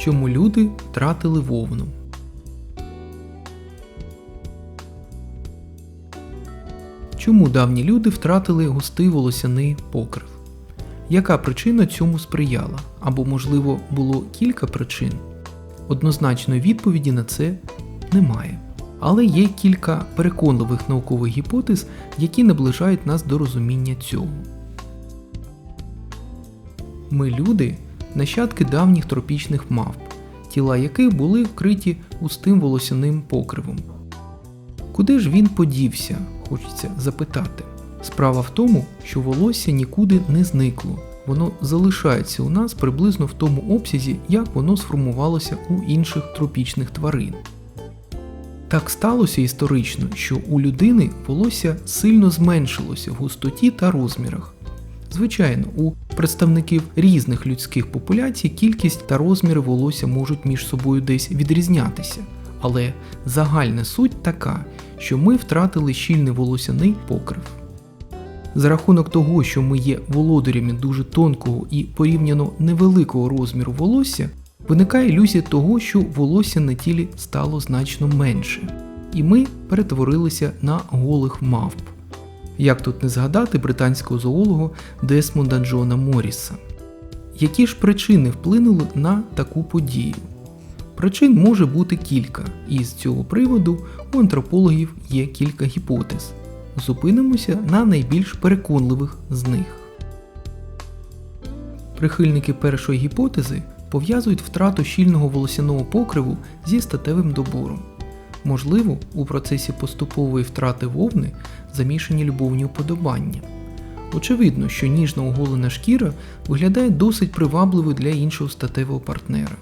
чому люди втратили вовну. Чому давні люди втратили густий волосяний покрив? Яка причина цьому сприяла? Або, можливо, було кілька причин? Однозначної відповіді на це немає. Але є кілька переконливих наукових гіпотез, які наближають нас до розуміння цього. Ми люди нащадки давніх тропічних мавп, тіла яких були вкриті густим волосяним покривом. Куди ж він подівся, хочеться запитати. Справа в тому, що волосся нікуди не зникло, воно залишається у нас приблизно в тому обсязі, як воно сформувалося у інших тропічних тварин. Так сталося історично, що у людини волосся сильно зменшилося в густоті та розмірах. Звичайно, у представників різних людських популяцій кількість та розміри волосся можуть між собою десь відрізнятися, але загальна суть така, що ми втратили щільний волосяний покрив. За рахунок того, що ми є володарями дуже тонкого і порівняно невеликого розміру волосся, виникає ілюзія того, що волосся на тілі стало значно менше, і ми перетворилися на голих мавп. Як тут не згадати британського зоолога Десмонда Джона Морріса? Які ж причини вплинули на таку подію? Причин може бути кілька, і з цього приводу у антропологів є кілька гіпотез. Зупинимося на найбільш переконливих з них. Прихильники першої гіпотези пов'язують втрату щільного волосяного покриву зі статевим добором. Можливо, у процесі поступової втрати вовни замішані любовні уподобання. Очевидно, що ніжно оголена шкіра виглядає досить привабливою для іншого статевого партнера.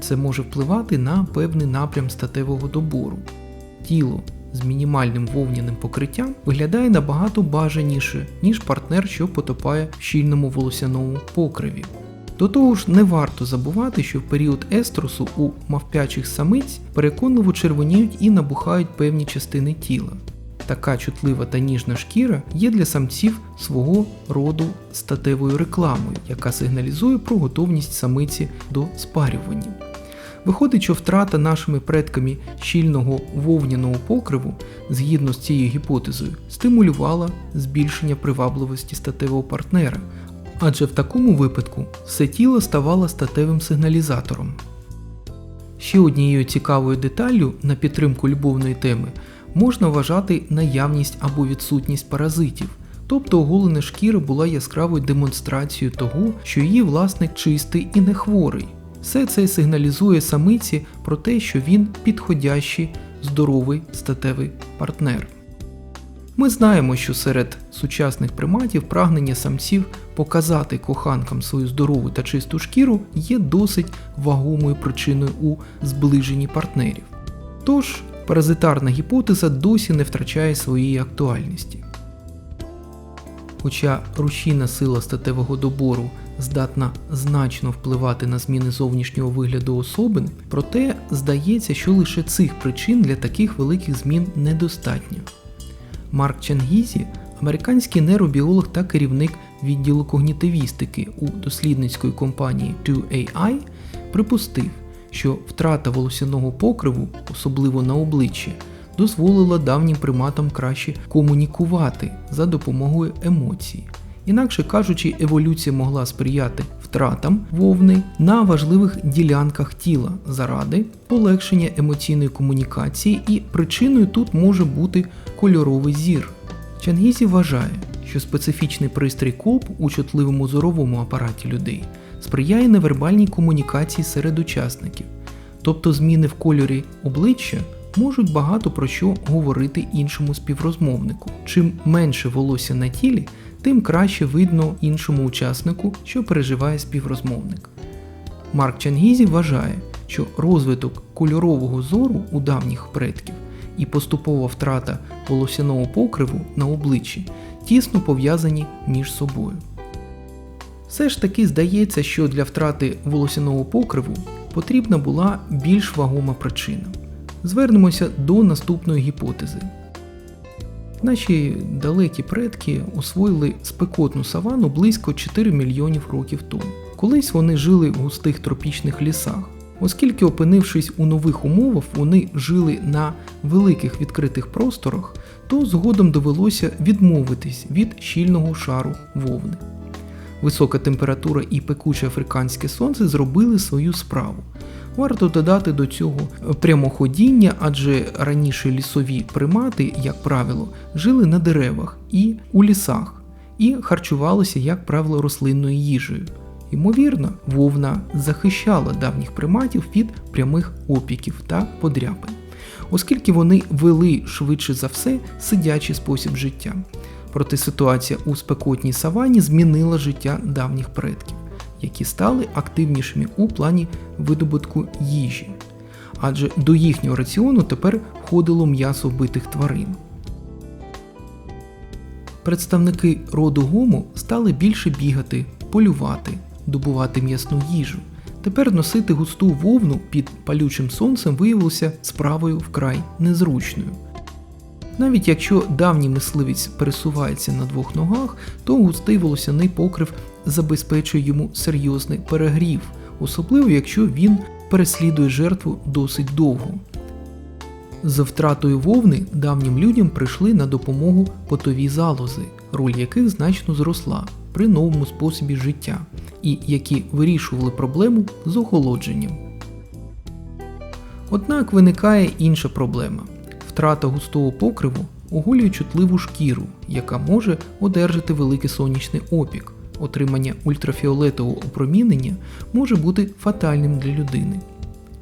Це може впливати на певний напрям статевого добору. Тіло з мінімальним вовняним покриттям виглядає набагато бажаніше, ніж партнер, що потопає в щільному волосяному покриві. До того ж, не варто забувати, що в період естросу у мавпячих самиць переконливо червоніють і набухають певні частини тіла. Така чутлива та ніжна шкіра є для самців свого роду статевою рекламою, яка сигналізує про готовність самиці до спарювання. Виходить, що втрата нашими предками щільного вовняного покриву, згідно з цією гіпотезою, стимулювала збільшення привабливості статевого партнера, адже в такому випадку все тіло ставало статевим сигналізатором. Ще однією цікавою деталлю на підтримку любовної теми можна вважати наявність або відсутність паразитів, тобто оголена шкіра була яскравою демонстрацією того, що її власник чистий і не хворий. Все це сигналізує самиці про те, що він підходящий, здоровий статевий партнер. Ми знаємо, що серед сучасних приматів прагнення самців показати коханкам свою здорову та чисту шкіру є досить вагомою причиною у зближенні партнерів. Тож, паразитарна гіпотеза досі не втрачає своєї актуальності. Хоча рушійна сила статевого добору здатна значно впливати на зміни зовнішнього вигляду особин, проте здається, що лише цих причин для таких великих змін недостатньо. Марк Чангізі, американський нейробіолог та керівник відділу когнітивістики у дослідницької компанії 2AI, припустив, що втрата волосяного покриву, особливо на обличчі, дозволила давнім приматам краще комунікувати за допомогою емоцій. Інакше кажучи, еволюція могла сприяти втратам вовни на важливих ділянках тіла заради полегшення емоційної комунікації, і причиною тут може бути кольоровий зір. Чангізі вважає, що специфічний пристрій колб у чутливому зоровому апараті людей сприяє невербальній комунікації серед учасників, тобто зміни в кольорі обличчя можуть багато про що говорити іншому співрозмовнику. Чим менше волосся на тілі, тим краще видно іншому учаснику, що переживає співрозмовник. Марк Чангізі вважає, що розвиток кольорового зору у давніх предків і поступова втрата волосяного покриву на обличчі тісно пов'язані між собою. Все ж таки здається, що для втрати волосяного покриву потрібна була більш вагома причина. Звернемося до наступної гіпотези. Наші далекі предки освоїли спекотну савану близько 4 мільйонів років тому. Колись вони жили в густих тропічних лісах. Оскільки, опинившись у нових умовах, вони жили на великих відкритих просторах, то згодом довелося відмовитись від щільного шару вовни. Висока температура і пекуче африканське сонце зробили свою справу. Варто додати до цього прямоходіння, адже раніше лісові примати, як правило, жили на деревах і у лісах, і харчувалися, як правило, рослинною їжею. Ймовірно, вовна захищала давніх приматів від прямих опіків та подряпин, оскільки вони вели швидше за все сидячий спосіб життя. Проте ситуація у спекотній савані змінила життя давніх предків, які стали активнішими у плані видобутку їжі, адже до їхнього раціону тепер входило м'ясо вбитих тварин. Представники роду Гому стали більше бігати, полювати, добувати м'ясну їжу. Тепер носити густу вовну під палючим сонцем виявилося справою вкрай незручною. Навіть якщо давній мисливець пересувається на двох ногах, то густий волосяний покрив забезпечує йому серйозний перегрів, особливо якщо він переслідує жертву досить довго. За втратою вовни давнім людям прийшли на допомогу потові залози, роль яких значно зросла при новому способі життя, і які вирішували проблему з охолодженням. Однак виникає інша проблема. Втрата густого покриву оголює чутливу шкіру, яка може одержати великий сонячний опік. Отримання ультрафіолетового опромінення може бути фатальним для людини.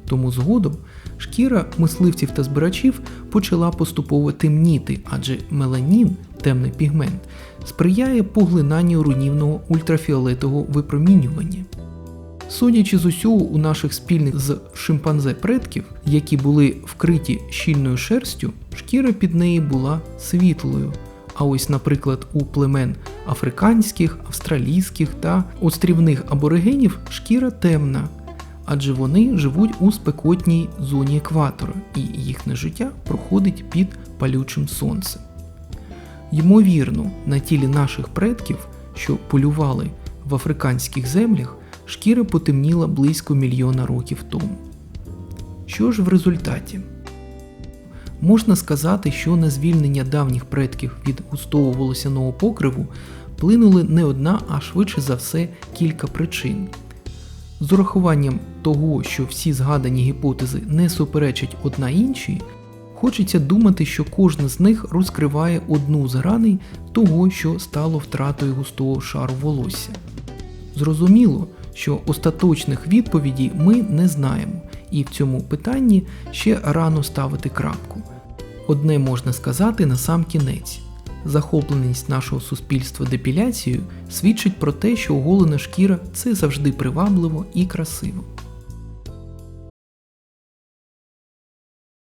Тому згодом шкіра мисливців та збирачів почала поступово темніти, адже меланін, темний пігмент, сприяє поглинанню руйнівного ультрафіолетового випромінювання. Судячи з усього у наших спільних з шимпанзе предків, які були вкриті щільною шерстю, шкіра під неї була світлою. А ось, наприклад, у племен африканських, австралійських та острівних аборигенів шкіра темна, адже вони живуть у спекотній зоні екватора, і їхнє життя проходить під палючим сонцем. Ймовірно, на тілі наших предків, що полювали в африканських землях, шкіра потемніла близько мільйона років тому. Що ж в результаті? Можна сказати, що на звільнення давніх предків від густого волосяного покриву вплинули не одна, а швидше за все кілька причин. З урахуванням того, що всі згадані гіпотези не суперечать одна іншій, хочеться думати, що кожна з них розкриває одну з граней того, що стало втратою густого шару волосся. Зрозуміло, що остаточних відповідей ми не знаємо, і в цьому питанні ще рано ставити крапку. Одне можна сказати на сам кінець. Захопленість нашого суспільства депіляцією свідчить про те, що оголена шкіра це завжди привабливо і красиво.